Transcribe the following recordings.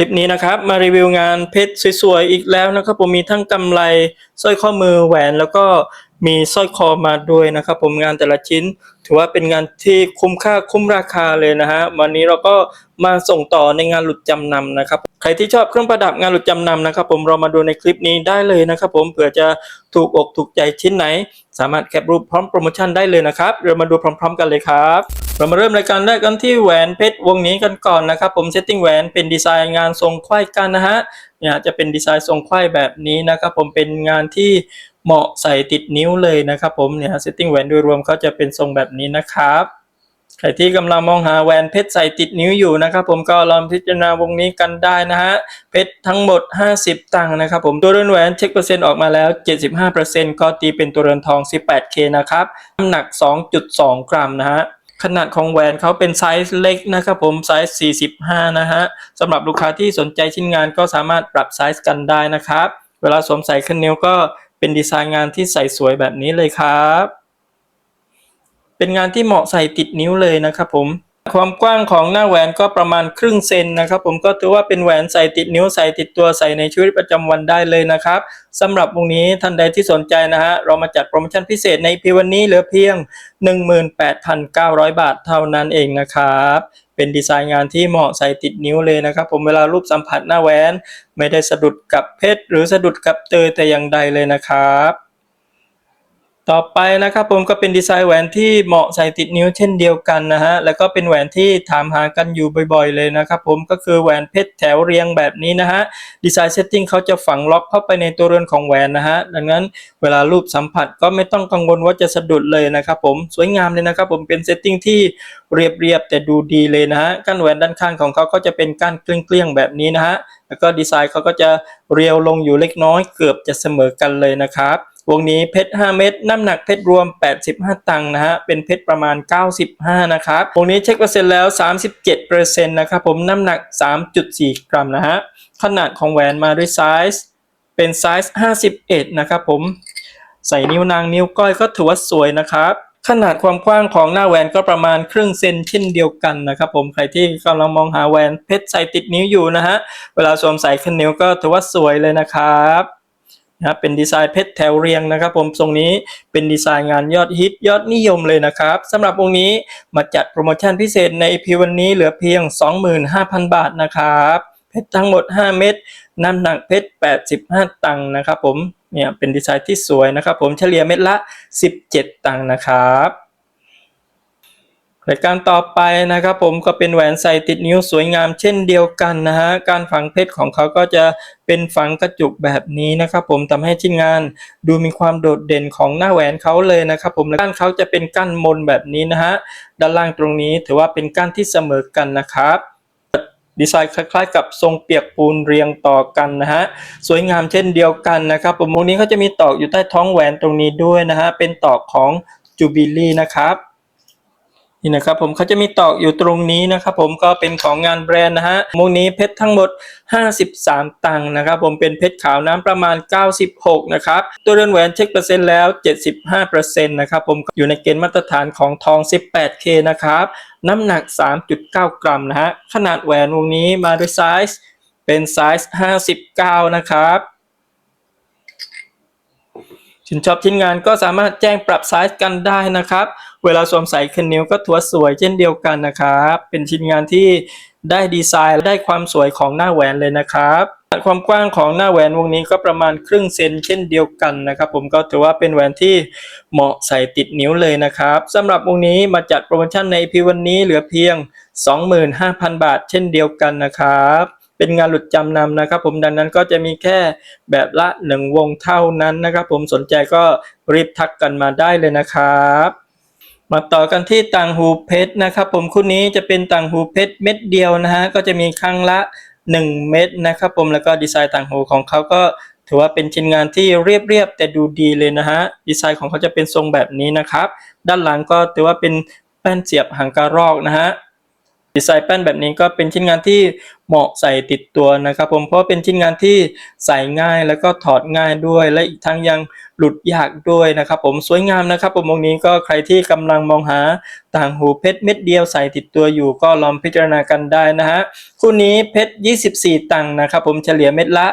คลิปนี้นะครับมารีวิวงานเพชรสวยๆอีกแล้วนะครับ ผมมีทั้งกำไรสร้อยข้อมือแหวนแล้วก็มีสร้อยคอมาด้วยนะครับ ผมงานแต่ละชิ้น ถือว่าเป็นงานที่คุ้มค่าคุ้มราคาเลยนะฮะวันนี้เราก็มาส่งต่อในงานหลุดจำนำนะครับ ใครที่ชอบเครื่องประดับงานหลุดจำนำนะครับ ผมเรามาดูในคลิปนี้ได้เลยนะครับ ผมเผื่อจะถูกอกถูกใจชิ้นไหน สามารถแคปรูปพร้อมโปรโมชั่นได้เลยนะครับ เรามาดูพร้อม ๆ กันเลยครับ เรามาเริ่มรายการแรกกันที่แหวนเพชรวงนี้กันก่อนนะครับ ผมเซตติ้งแหวนเป็นดีไซน์งานทรงไขว้กันนะฮะเนี่ยจะเป็นดีไซน์ทรงไขว้แบบนี้นะครับ ผมเป็นงานที่เหมาะใส่ติดนิ้วเลยนะครับ ผมเนี่ยเซตติ้งแหวนโดยรวมเขาจะเป็นทรงแบบนี้นะครับใครที่กำลังมองหาแหวนเพชรใส่ติดนิ้วอยู่นะครับ ผมก็ลองพิจารณาวงนี้กันได้นะฮะเพชรทั้งหมด 50 ตังค์นะครับ ผมตัวเรือนแหวนเช็คเปอร์เซ็นต์ออกมาแล้ว 75%ก็ตีเป็นตัวเรือนทอง 18K นะครับน้ำหนัก 2.2 กรัมนะฮะ ขนาดของแหวนเขาเป็นไซส์เล็กนะครับผมไซส์ 45 นะฮะสำหรับลูกค้าที่สนใจชิ้นงานก็สามารถปรับไซส์กันได้นะครับ เวลาสวมใส่ขึ้นนิ้วก็เป็นดีไซน์งานที่ใส่สวยแบบนี้เลยครับ เป็นงานที่เหมาะใส่ติดนิ้วเลยนะครับผม ความกว้างของหน้าแหวนก็ประมาณครึ่งเซนนะครับผมก็ถือว่าเป็นแหวนใส่ติดนิ้วใส่ติดตัวใส่ในชีวิตประจำวันได้เลยนะครับสำหรับวงนี้ท่านใดที่สนใจนะฮะเรามาจัดโปรโมชั่นพิเศษในพีวันนี้เหลือเพียง 18,900 บาทเท่านั้นเองนะครับเป็นดีไซน์งานที่เหมาะใส่ติดนิ้วเลยนะครับ ผมเวลารูปสัมผัสหน้าแหวน ไม่ได้สะดุดกับเพชรหรือสะดุดกับเตยแต่อย่างใดเลยนะครับ ต่อไปนะครับผมก็เป็นดีไซน์แหวนที่เหมาะใส่ติดนิ้วเช่นเดียวกันนะฮะแล้วก็เป็นแหวนที่ถามหากันอยู่บ่อยๆ เลยนะครับผมก็คือแหวนเพชรแถวเรียงแบบนี้นะฮะดีไซน์เซตติ้งเขาจะฝังล็อกเข้าไปในตัวเรือนของแหวนนะฮะดังนั้นเวลารูปสัมผัสก็ไม่ต้องกังวลว่าจะสะดุดเลยนะครับผมสวยงามเลยนะครับผมเป็นเซตติ้งที่เรียบๆแต่ดูดีเลยนะฮะก้านแหวนด้านข้างของเขาก็จะเป็นก้านเกลี้ยงๆแบบนี้นะฮะแล้วก็ดีไซน์เขาก็จะเรียวลงอยู่เล็กน้อยเกือบจะเสมอกันเลยนะครับ วงนี้เพชร 5 เม็ดน้ำหนักเพชรรวม 85 ตังค์นะฮะ เป็นเพชรประมาณ 95 นะครับ วงนี้เช็คเปอร์เซ็นต์แล้ว 37%นะครับผมน้ำหนัก 3.4 กรัมนะฮะ ขนาดของแหวนมาด้วยไซส์เป็นไซส์ 51 นะครับผม ใส่นิ้วนางนิ้วก้อยก็ถือว่าสวยนะครับ ขนาดความกว้างของหน้าแหวนก็ประมาณครึ่งเซนเช่นเดียวกันนะครับผม ใครที่กำลังมองหาแหวนเพชรใส่ติดนิ้วอยู่นะฮะ เวลาสวมใส่ขึ้นนิ้วก็ถือว่าสวยเลยนะครับ นะเป็นดีไซน์เพชรแถวเรียงนะครับ ผมทรงนี้เป็นดีไซน์งานยอดฮิตยอดนิยมเลยนะครับสำหรับวงนี้มาจัดโปรโมชั่นพิเศษในพีวันนี้เหลือเพียง 25,000 บาทนะครับเพชรทั้งหมด 5 เม็ดน้ำหนักเพชร 85 ตังค์นะครับ ผมเนี่ยเป็นดีไซน์ที่สวยนะครับ ผมเฉลี่ยเม็ดละ 17 ตังค์นะครับ รายการต่อไปนะครับผมก็เป็นแหวนใส่ติดนิ้วสวยงามเช่นเดียวกันนะฮะการฝังเพชรของเขาก็จะเป็นฝังกระจุกแบบนี้นะครับผมทำให้ชิ้นงานดูมีความโดดเด่นของหน้าแหวนเขาเลยนะครับผมและก้านเขาจะเป็นก้านมนแบบนี้นะฮะด้านล่างตรงนี้ถือว่าเป็นก้านที่เสมอกันนะครับดีไซน์คล้ายๆ กับทรงเปียกปูนเรียงต่อกันนะฮะสวยงามเช่นเดียวกันนะครับผมวงนี้เขาจะมีตอกอยู่ใต้ท้องแหวนตรงนี้ด้วยนะฮะเป็นตอกของจูบิลี่นะครับ นี่นะครับผมเขาจะมีตอกอยู่ตรงนี้นะครับผมก็เป็นของงานแบรนด์นะฮะวงนี้เพชรทั้งหมด 53 ตังค์นะครับผมเป็นเพชรขาวน้ำประมาณ 96 นะครับ ตัวเรือนแหวนเช็คเปอร์เซ็นต์แล้ว 75%นะครับผมอยู่ในเกณฑ์มาตรฐานของทอง 18K นะครับ น้ำหนัก 3.9 กรัมนะฮะขนาดแหวนวงนี้มาด้วยไซส์เป็นไซส์ 59 นะครับ ชินชอบชิ้นงานก็สามารถแจ้งปรับไซส์กันได้นะครับ เวลาสวมใส่ขึ้นนิ้วก็ถือว่าสวยเช่นเดียวกันนะครับ เป็นชิ้นงานที่ได้ดีไซน์และได้ความสวยของหน้าแหวนเลยนะครับความกว้างของหน้าแหวนวงนี้ก็ประมาณครึ่งเซนเช่นเดียวกันนะครับ ผมก็ถือว่าเป็นแหวนที่เหมาะใส่ติดนิ้วเลยนะครับสำหรับวงนี้มาจัดโปรโมชั่นในพีวันนี้เหลือเพียง 25,000 บาทเช่นเดียวกันนะครับ เป็นงานหลุดจำนำนะครับผมดังนั้นก็จะมีแค่แบบละหนึ่งวงเท่านั้นนะครับผมสนใจก็รีบทักกันมาได้เลยนะครับมาต่อกันที่ต่างหูเพชรนะครับผมคู่นี้จะเป็นต่างหูเพชรเม็ดเดียวนะฮะก็จะมีครั้งละ 1 เม็ดนะครับผมแล้วก็ดีไซน์ต่างหูของเขาก็ถือว่าเป็นชิ้นงานที่เรียบๆแต่ดูดีเลยนะฮะดีไซน์ของเขาจะเป็นทรงแบบนี้นะครับ ด้านหลังก็ถือว่าเป็นแป้นเสียบหางกระรอกนะฮะ ดีไซน์แป้นแบบนี้ก็เป็นชิ้นงานที่เหมาะใส่ติดตัวนะครับ ผมเพราะเป็นชิ้นงานที่ใส่ง่ายแล้วก็ถอดง่ายด้วย และอีกทั้งยังหลุดยากด้วยนะครับ ผมสวยงามนะครับ ผมวงนี้ก็ใครที่กำลังมองหาต่างหูเพชรเม็ดเดียวใส่ติดตัวอยู่ก็ลองพิจารณากันได้นะฮะคู่นี้เพชร 24 ตังค์นะครับ ผมเฉลี่ยเม็ดละ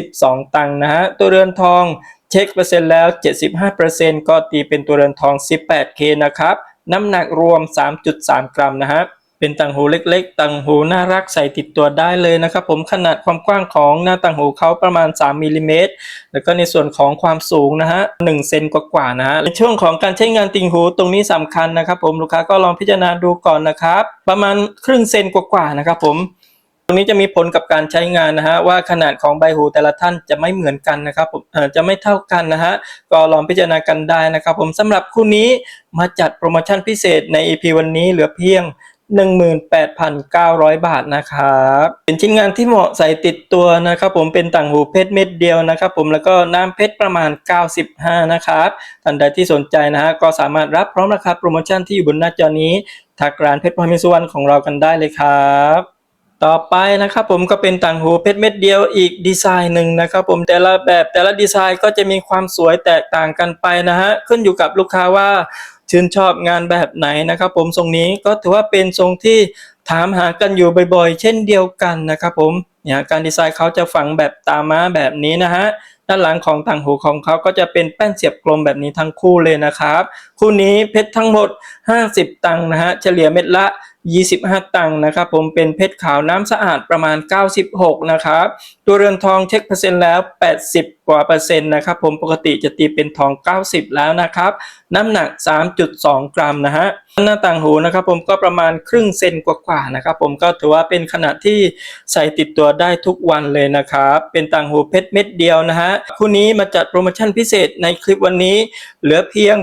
12 ตังค์นะฮะตัวเรือนทองเช็คเปอร์เซ็นต์แล้ว 75%ก็ตีเป็นตัวเรือนทอง 18K นะครับ น้ำหนักรวม 3.3 กรัมนะฮะ เป็นต่างหูเล็กๆ ต่างหูน่ารักใส่ติดตัวได้เลยนะครับผมขนาดความกว้างของหน้าต่างหูเขาประมาณ 3มิลลิเมตรแล้วก็ในส่วนของความสูงนะฮะ1เซนกว่าๆนะฮะในช่วงของการใช้งานติ่งหูตรงนี้สำคัญนะครับผมลูกค้าก็ลองพิจารณาดูก่อนนะครับ ประมาณครึ่งเซนกว่าๆนะครับผมตรงนี้จะมีผลกับการใช้งานนะฮะว่าขนาดของใบหูแต่ละท่านจะไม่เหมือนกันนะครับผมจะไม่เท่ากันนะฮะก็ลองพิจารณากันได้นะครับ ผมสำหรับคู่นี้มาจัดโปรโมชั่นพิเศษใน EP วันนี้เหลือเพียง 18,900 บาทนะครับเป็นชิ้นงานที่เหมาะใส่ติดตัวนะครับ ผมเป็นต่างหูเพชรเม็ดเดียวนะครับ ผมแล้วก็น้ำเพชรประมาณ 95 นะครับท่านใดที่สนใจนะฮะก็สามารถรับพร้อมราคาโปรโมชั่นที่อยู่บนหน้าจอนี้ทักร้านเพชรพรมิสุวรรณของเรากันได้เลยครับต่อไปนะครับผมก็เป็นต่างหูเพชรเม็ดเดียวอีกดีไซน์หนึ่งนะครับผมแต่ละแบบแต่ละดีไซน์ก็จะมีความสวยแตกต่างกันไปนะฮะขึ้นอยู่กับลูกค้าว่า ชื่นชอบงานแบบไหนนะครับ ผมทรงนี้ก็ถือว่าเป็นทรงที่ถามหากันอยู่บ่อยๆ เช่นเดียวกันนะครับผมเนี่ยการดีไซน์เขาจะฝังแบบตาม้าแบบนี้นะฮะด้านหลังของต่างหูของเขาก็จะเป็นแป้นเสียบกลมแบบนี้ทั้งคู่เลยนะครับ คู่นี้เพชรทั้งหมด 50 ตังค์นะฮะเฉลี่ยเม็ดละ 25 ตังค์นะครับผมเป็นเพชรขาวน้ำสะอาดประมาณ 96 นะครับตัวเรือนทองเช็คเปอร์เซ็นต์แล้ว 80 กว่าเปอร์เซ็นต์นะครับผมปกติจะตีเป็นทอง 90 แล้วนะครับ น้ำหนัก 3.2 กรัมนะฮะหน้าต่างหูนะครับผมก็ประมาณครึ่งเซนกว่าๆนะครับผมก็ถือว่าเป็นขนาดที่ใส่ติดตัวได้ทุกวันเลยนะครับเป็นต่างหูเพชรเม็ดเดียวนะฮะคู่นี้มาจัดโปรโมชั่นพิเศษในคลิปวันนี้ เหลือเพียง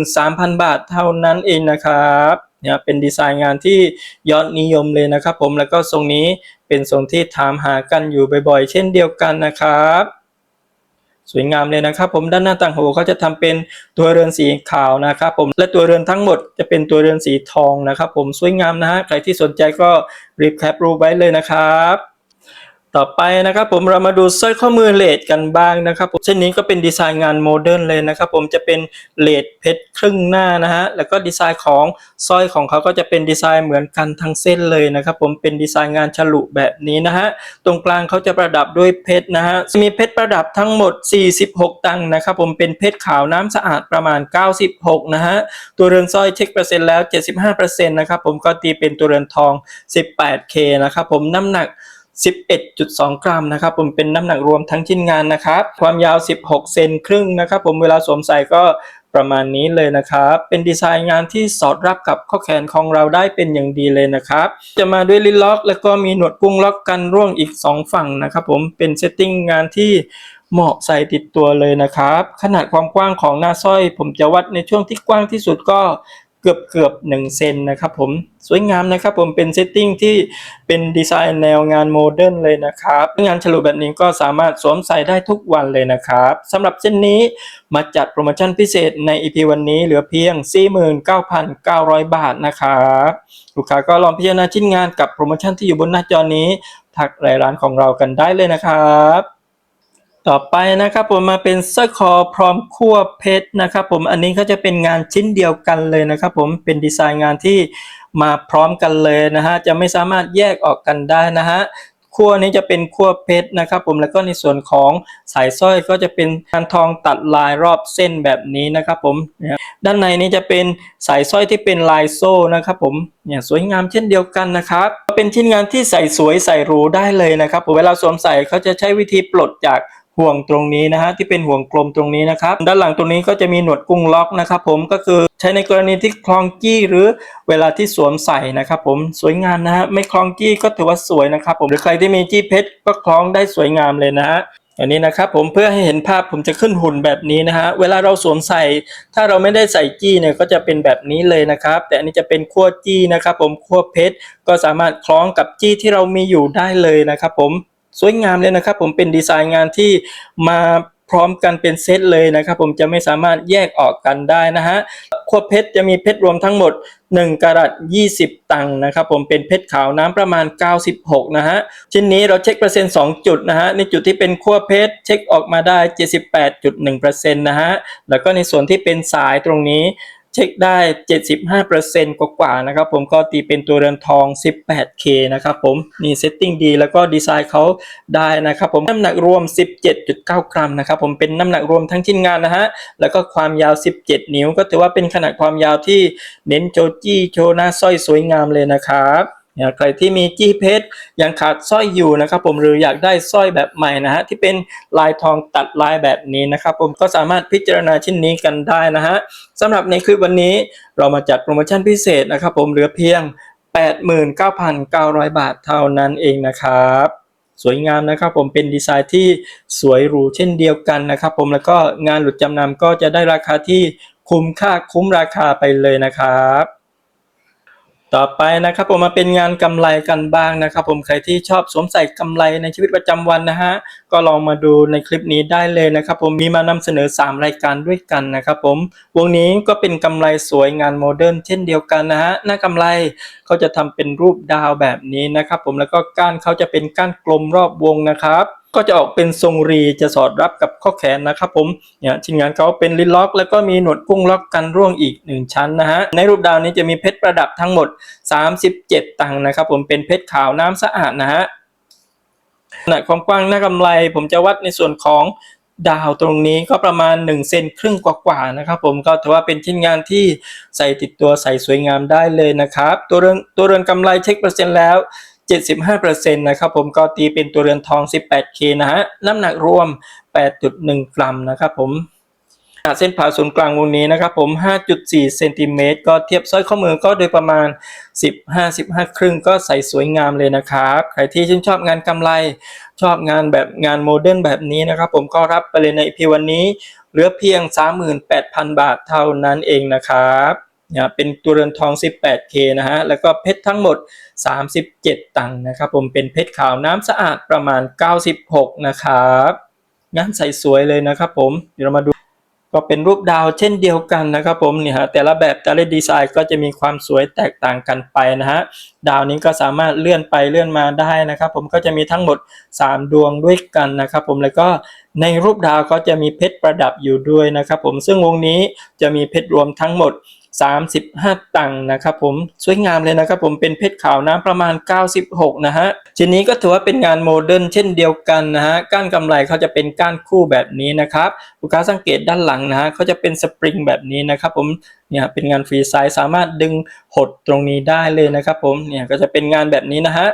23,000 บาทเท่านั้นเองนะครับ เนี่ยเป็นดีไซน์งานที่ยอดนิยมเลยนะครับ ผมแล้วก็ทรงนี้เป็นทรงที่ถามหากันอยู่บ่อยๆ เช่นเดียวกันนะครับสวยงามเลยนะครับ ผมด้านหน้าต่างหูเขาจะทำเป็นตัวเรือนสีขาวนะครับผมและตัวเรือนทั้งหมดจะเป็นตัวเรือนสีทองนะครับ ผมสวยงามนะฮะใครที่สนใจก็รีบแคปรูปไว้เลยนะครับ ต่อไปนะครับผมเรามาดูสร้อยข้อมือเลดกันบ้างนะครับผมเส้นนี้ก็เป็นดีไซน์งานโมเดิร์นเลยนะครับผมจะเป็นเลดเพชรครึ่งหน้านะฮะแล้วก็ดีไซน์ของสร้อยของเขาก็จะเป็นดีไซน์เหมือนกันทั้งเส้นเลยนะครับผมเป็นดีไซน์งานฉลุแบบนี้นะฮะตรงกลางเขาจะประดับด้วยเพชรนะฮะมีเพชรประดับทั้งหมด 46 ตังค์นะครับผมเป็นเพชรขาวน้ำสะอาดประมาณ 96นะฮะตัวเรือนสร้อยเช็คเปอร์เซ็นต์แล้ว 75%นะครับผมก็ตีเป็นตัวเรือนทอง 18K นะครับผมน้ำหนัก 11.2 กรัมนะครับผมเป็นน้ำหนักรวมทั้งชิ้นงานนะครับ ความยาว 16 เซนครึ่งนะครับผมเวลาสวมใส่ก็ประมาณนี้เลยนะครับ เป็นดีไซน์งานที่สอดรับกับข้อแขนของเราได้เป็นอย่างดีเลยนะครับ จะมาด้วยลิ้นล็อก แล้วก็มีหนวดกุ้งล็อกกันร่วงอีก 2 ฝั่งนะครับผมเป็นเซตติ้งงานที่เหมาะใส่ติดตัวเลยนะครับ ขนาดความกว้างของหน้าสร้อย ผมจะวัดในช่วงที่กว้างที่สุดก็ เกือบเกือบหนึ่งเซนนะครับผมสวยงามนะครับผมเป็นเซตติ้งที่เป็นดีไซน์แนวงานโมเดิร์นเลยนะครับ งานฉลุแบบนี้ก็สามารถสวมใส่ได้ทุกวันเลยนะครับสำหรับเส้นนี้มาจัดโปรโมชั่นพิเศษใน EP วันนี้เหลือเพียง 49,900 บาทนะครับลูกค้าก็ลองพิจารณาชิ้นงานกับโปรโมชั่นที่อยู่บนหน้าจอนี้ ทักรายร้านของเรากันได้เลยนะครับ ต่อไปนะครับผมมาเป็นสร้อยคอพร้อมคั่วเพชรนะครับ ผมอันนี้เขาจะเป็นงานชิ้นเดียวกันเลยนะครับ ผมเป็นดีไซน์งานที่มาพร้อมกันเลยนะฮะจะไม่สามารถแยกออกกันได้นะฮะคั่วนี้จะเป็นคั่วเพชรนะครับ ผมแล้วก็ในส่วนของสายสร้อยก็จะเป็นงานทองตัดลายรอบเส้นแบบนี้นะครับ ผมเนี่ยด้านในนี้จะเป็นสายสร้อยที่เป็นลายโซ่นะครับ ผมเนี่ยสวยงามเช่นเดียวกันนะครับ เป็นชิ้นงานที่ใส่สวยใส่หรูได้เลยนะครับผมเวลาสวมใส่เขาจะใช้วิธีปลดจาก ห่วงตรงนี้นะฮะที่เป็นห่วงกลมตรงนี้นะครับ ด้านหลังตรงนี้ก็จะมีหนวดกุ้งล็อกนะครับผมก็คือใช้ในกรณีที่คลองกี้หรือเวลาที่สวมใส่นะครับผมสวยงามนะฮะไม่คลองกี้ก็ถือว่าสวยนะครับผมหรือใครที่มีจี้เพชรก็คล้องได้สวยงามเลยนะฮะอันนี้นะครับผมเพื่อให้เห็นภาพผมจะขึ้นหุ่นแบบนี้นะฮะเวลาเราสวมใส่ ถ้าเราไม่ได้ใส่จี้เนี่ยก็จะเป็นแบบนี้เลยนะครับ แต่อันนี้จะเป็นขั้วจี้นะครับผมขั้วเพชรก็สามารถคล้องกับจี้ที่เรามีอยู่ได้เลยนะครับผม สวยงามเลยนะครับ ผมเป็นดีไซน์งานที่มาพร้อมกันเป็นเซตเลยนะครับ ผมจะไม่สามารถแยกออกกันได้นะฮะขวดเพชรจะมีเพชรรวมทั้งหมด 1กะรัต20 ตังค์นะครับ ผมเป็นเพชรขาวน้ำประมาณ 96 นะฮะชิ้นนี้เราเช็คเปอร์เซ็นต์2จุดนะฮะในจุดที่เป็นขั้วเพชรเช็คออกมาได้ 78.1%นะฮะแล้วก็ในส่วนที่เป็นสายตรงนี้ เช็คได้ 75%กว่าๆนะครับผมก็ตีเป็นตัวเรือนทอง 18K นะครับผมนี่เซตติ้งดีแล้วก็ดีไซน์เขาได้นะครับผมน้ำหนักรวม 17.9 กรัมนะครับผมเป็นน้ำหนักรวมทั้งชิ้นงานนะฮะแล้วก็ความยาว 17 นิ้ว ก็ถือว่าเป็นขนาดความยาวที่เน้นโจจี้โชว์หน้าสร้อยสวยงามเลยนะครับ นี่ยใครที่มีจี้เพชรยังขาดสร้อยอยู่นะครับผมหรืออยากได้สร้อยแบบใหม่นะฮะที่เป็นลายทองตัดลายแบบนี้นะครับผมก็สามารถพิจารณาชิ้นนี้กันได้นะฮะสำหรับในคลิปวันนี้เรามาจัดโปรโมชั่นพิเศษนะครับผมเหลือเพียง 89,900 บาทเท่านั้นเองนะครับสวยงามนะครับผมเป็นดีไซน์ที่สวยหรูเช่นเดียวกันนะครับผมแล้วก็งานหลุดจำนำก็จะได้ราคาที่คุ้มค่าคุ้มราคาไปเลยนะครับ ต่อไปนะครับผมมาเป็นงานกำไรกันบ้างนะครับ ผมใครที่ชอบสวมใส่กำไรในชีวิตประจำวันนะฮะก็ลองมาดูในคลิปนี้ได้เลยนะครับ ผมมีมานำเสนอ 3 รายการด้วยกันนะครับ ผมวงนี้ก็เป็นกำไรสวยงานโมเดิร์นเช่นเดียวกันนะฮะหน้ากำไรเขาจะทำเป็นรูปดาวแบบนี้นะครับ ผมแล้วก็ก้านเขาจะเป็นก้านกลมรอบวงนะครับ ก็จะออกเป็นทรงรีจะสอดรับกับข้อแขนนะครับผมเนี่ยชิ้นงานเขาเป็นลิ้นล็อก แล้วก็มีหนวดกุ้งล็อกกันร่วงอีก 1 ชั้นนะฮะในรูปดาวนี้จะมีเพชรประดับทั้งหมด 37 ตังค์นะครับผมเป็นเพชรขาวน้ำสะอาดนะฮะขนาดความกว้างหน้ากำไรผมจะวัดในส่วนของดาวตรงนี้ก็ประมาณ1เซนครึ่งกว่าๆนะครับผมก็ถือว่าเป็นชิ้นงานที่ใส่ติดตัวใส่สวยงามได้เลยนะครับ ตัวเรือนตัวเรือนกำไรเช็คเปอร์เซ็นต์แล้ว 75%นะครับผมก็ตีเป็นตัวเรือนทอง 18K นะฮะ น้ำหนักรวม 8.1 กรัมนะครับผมขนาดเส้นผ่าศูนย์กลางวงนี้นะครับผม 5.4 เซนติเมตรก็เทียบสร้อยข้อมือก็โดยประมาณ 15-15 ครึ่งก็ใส่สวยงามเลยนะครับ ใครที่ชื่นชอบงานกำไรชอบงานแบบงานโมเดิร์นแบบนี้นะครับผมก็รับไปเลยใน EP วันนี้ เหลือเพียง 38,000 บาทเท่านั้นเองนะครับ นี่ยเป็นตัวเรือนทอง 18K นะฮะ แล้วก็เพชรทั้งหมด 37 ตังค์นะครับ ผมเป็นเพชรขาวน้ำสะอาดประมาณ 96 นะครับงานใส่สวยเลยนะครับผม เดี๋ยวเรามาดู ก็เป็นรูปดาวเช่นเดียวกันนะครับผมเนี่ยฮะแต่ละแบบแต่ละดีไซน์ก็จะมีความสวยแตกต่างกันไปนะฮะ ดาวนี้ก็สามารถเลื่อนไปเลื่อนมาได้นะครับผมก็จะมีทั้งหมด 3 ดวงด้วยกันนะครับผมแล้วก็ในรูปดาวก็จะมีเพชรประดับอยู่ด้วยนะครับผมซึ่งวงนี้จะมีเพชรรวมทั้งหมด 35 ตังค์นะครับผมสวยงามเลยนะครับผมเป็นเพชรขาวน้ำประมาณ 96 นะฮะชิ้นนี้ก็ถือว่าเป็นงานโมเดิร์นเช่นเดียวกันนะฮะก้านกำไรเขาจะเป็นก้านคู่แบบนี้นะครับลูกค้าสังเกตด้านหลังนะฮะเขาจะเป็นสปริงแบบนี้นะครับผมเนี่ยเป็นงานฟรีไซส์สามารถดึงหดตรงนี้ได้เลยนะครับผมเนี่ยก็จะเป็นงานแบบนี้นะฮะ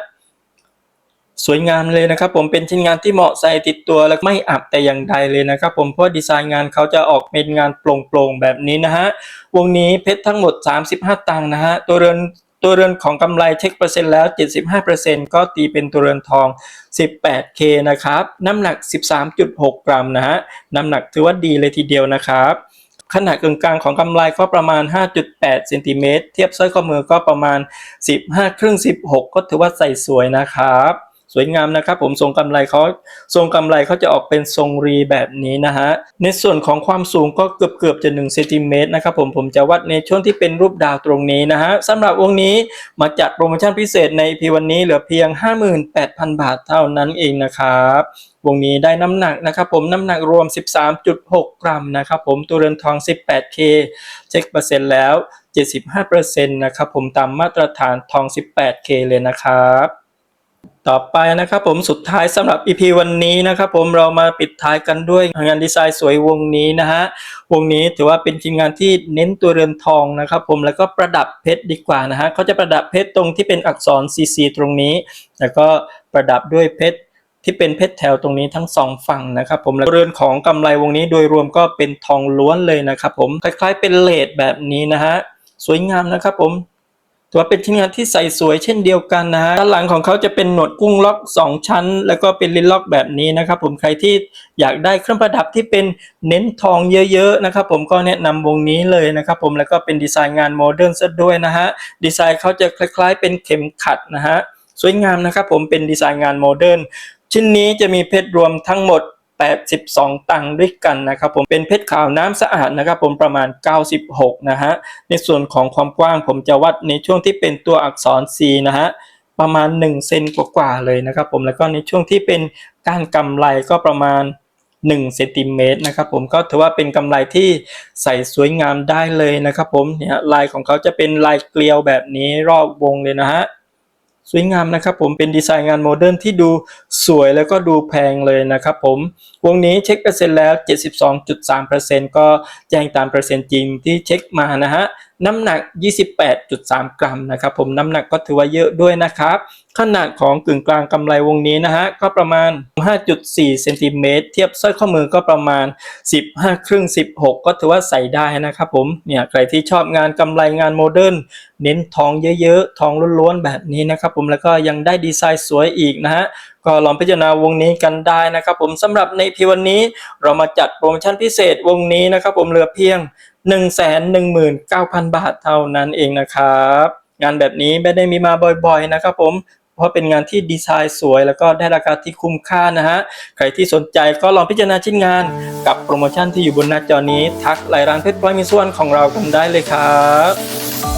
สวยงามเลยนะครับผมเป็นชิ้นงานที่เหมาะใส่ติดตัวและไม่อับแต่อย่างใดเลยนะครับผมเพราะดีไซน์งานเขาจะออกเป็นงานโปร่งๆแบบนี้นะฮะวงนี้เพชรทั้งหมด 35 ตังค์นะฮะตัวเรือนตัวเรือนของกำไรเช็คเปอร์เซ็นต์แล้ว 75%ก็ตีเป็นตัวเรือนทอง 18K นะครับ น้ำหนัก 13.6 กรัมนะฮะน้ำหนักถือว่าดีเลยทีเดียวนะครับขนาดกึ่งกลางของกำไรก็ประมาณ 5.8เซนติเมตรเทียบสร้อยข้อมือก็ประมาณ 15 ครึ่ง 16 ก็ถือว่าใส่สวยนะครับ สวยงามนะครับ ผมทรงกำไรเขาทรงกำไรเขาจะออกเป็นทรงรีแบบนี้นะฮะในส่วนของความสูงก็เกือบเกือบจะ1เซนติเมตรนะครับผมผมจะวัดในช่วงที่เป็นรูปดาวตรงนี้นะฮะสำหรับวงนี้มาจัดโปรโมชั่นพิเศษใน EP วันนี้เหลือเพียง 58,000 บาทเท่านั้นเองนะครับวงนี้ได้น้ำหนักนะครับผมน้ำหนักรวม 13.6 กรัมนะครับผมตัวเรือนทอง 18K เช็คเปอร์เซ็นต์แล้ว 75%นะครับผมตามมาตรฐานทอง 18K เลยนะครับ ต่อไปนะครับผมสุดท้ายสำหรับ EP วันนี้นะครับผมเรามาปิดท้ายกันด้วยงานดีไซน์สวยวงนี้นะฮะวงนี้ถือว่าเป็นชิ้นงานที่เน้นตัวเรือนทองนะครับผมแล้วก็ประดับเพชรดีกว่านะฮะเขาจะประดับเพชรตรงที่เป็นอักษร CC ตรงนี้ แล้วก็ประดับด้วยเพชรที่เป็นเพชรแถวตรงนี้ทั้งสองฝั่งนะครับผมแล้วเรือนของกำไรวงนี้โดยรวมก็เป็นทองล้วนเลยนะครับผมคล้ายๆเป็นเลดแบบนี้นะฮะสวยงามนะครับผม ถือว่าเป็นชิ้นงานที่ใส่สวยเช่นเดียวกันนะฮะด้านหลังของเขาจะเป็นหนวดกุ้งล็อก 2 ชั้น แล้วก็เป็นลิ้นล็อกแบบนี้นะครับผมใครที่อยากได้เครื่องประดับที่เป็นเน้นทองเยอะๆนะครับผมก็แนะนำวงนี้เลยนะครับผมแล้วก็เป็นดีไซน์งานโมเดิร์นซะด้วยนะฮะดีไซน์เขาจะคล้าย ๆ เป็นเข็มขัดนะฮะสวยงามนะครับผมเป็นดีไซน์งานโมเดิร์นชิ้นนี้จะมีเพชรรวมทั้งหมด 82 ตังค์ด้วยกันนะครับผมเป็นเพชรขาวน้ำสะอาดนะครับผมประมาณ 96 นะฮะในส่วนของความกว้างผมจะวัดในช่วงที่เป็นตัวอักษร C นะฮะประมาณ1เซนกว่าๆเลยนะครับผมแล้วก็ในช่วงที่เป็นก้านกำไรก็ประมาณ1เซนติเมตรนะครับผมก็ถือว่าเป็นกำไรที่ใส่สวยงามได้เลยนะครับผมเนี่ยลายของเขาจะเป็นลายเกลียวแบบนี้รอบวงเลยนะฮะ สวยงามนะครับผมเป็นดีไซน์งานโมเดิร์นที่ดูสวยแล้วก็ดูแพงเลยนะครับผมวงนี้เช็คเปอร์เซ็นต์แล้ว 72.3%ก็แจ้งตามเปอร์เซ็นต์จริงที่เช็คมานะฮะ น้ำหนัก 28.3 กรัมนะครับผมน้ำหนักก็ถือว่าเยอะด้วยนะครับ ขนาดของกึ่งกลางกำไรวงนี้นะฮะก็ประมาณ 5.4 เซนติเมตรเทียบสร้อยข้อมือก็ประมาณ 15 ครึ่ง 16 ก็ถือว่าใส่ได้นะครับผมเนี่ยใครที่ชอบงานกำไรงานโมเดิร์นเน้นทองเยอะๆ ทองล้วนๆแบบนี้นะครับผมแล้วก็ยังได้ดีไซน์สวยอีกนะฮะ ก็ลองพิจารณาวงนี้กันได้นะครับ ผมสำหรับในพีวันนี้เรามาจัดโปรโมชั่นพิเศษวงนี้นะครับ ผมเหลือเพียง 119,000 บาทเท่านั้นเองนะครับ งานแบบนี้ไม่ได้มีมาบ่อยๆนะครับ ผมเพราะเป็นงานที่ดีไซน์สวย แล้วก็ได้ราคาที่คุ้มค่านะฮะ ใครที่สนใจก็ลองพิจารณาชิ้นงาน กับโปรโมชั่นที่อยู่บนหน้าจอนี้ ทักไลน์ร้านเพชรพลอยมีส่วนของเรากันได้เลยครับ